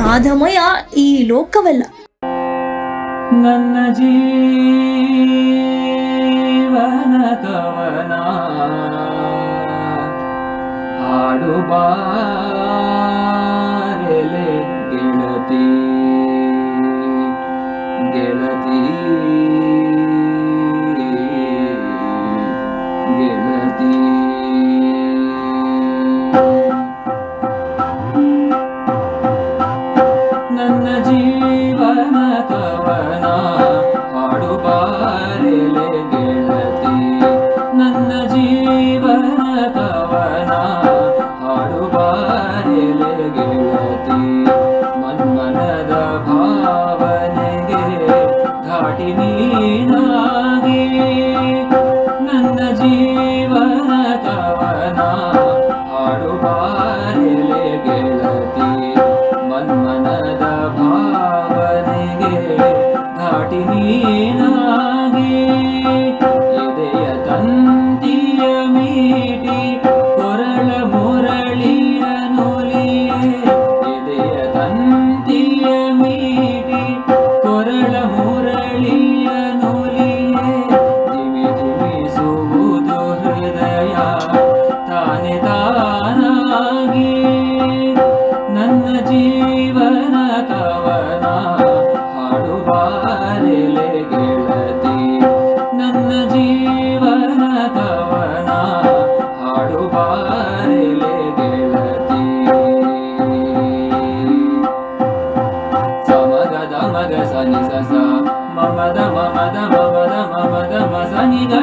ನಾದಮಯ ಈ ಲೋಕವಲ್ಲ. ನನ್ನ ಜೀವನ ಕವನ. ಹಾಡುಬಾರೆಲೆ ಗೆಳತಿ ಗೆಳತಿ. भाव I need Anida.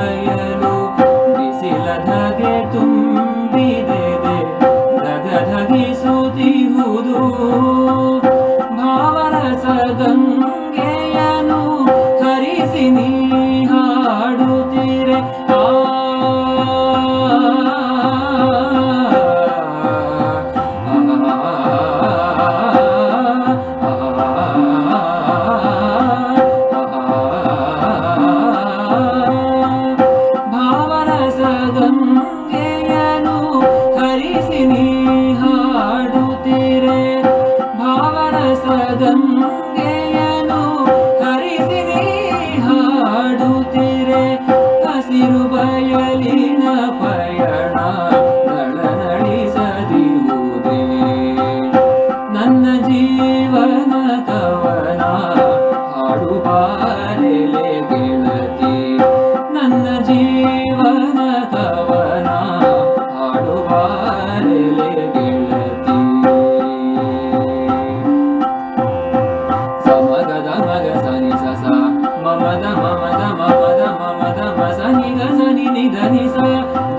Maya. பதம் மங்கே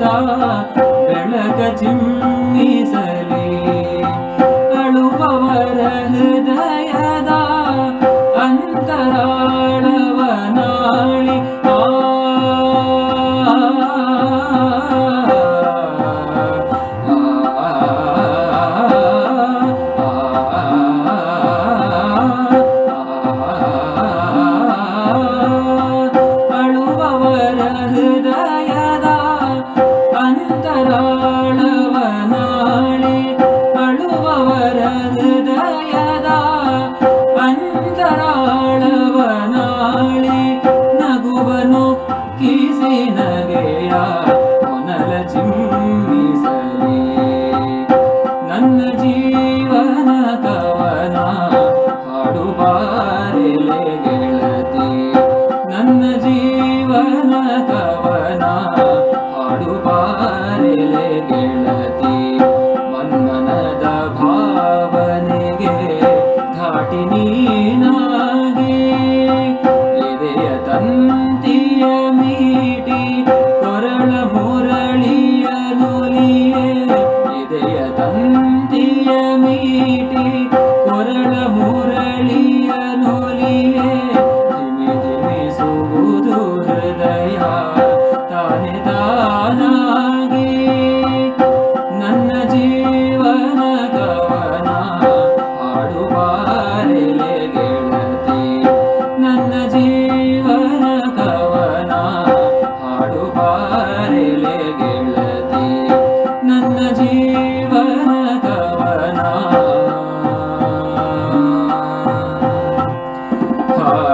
ಮಾತಾ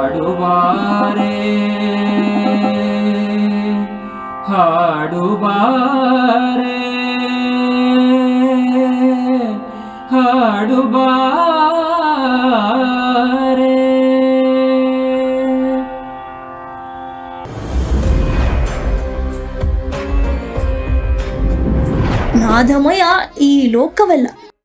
ಹಾಡುವಾರೆ. ಹಾಡುವಾರೆ. ಹಾಡುವಾರೆ. ನಾದಮಯ ಈ ಲೋಕವೆಲ್ಲ.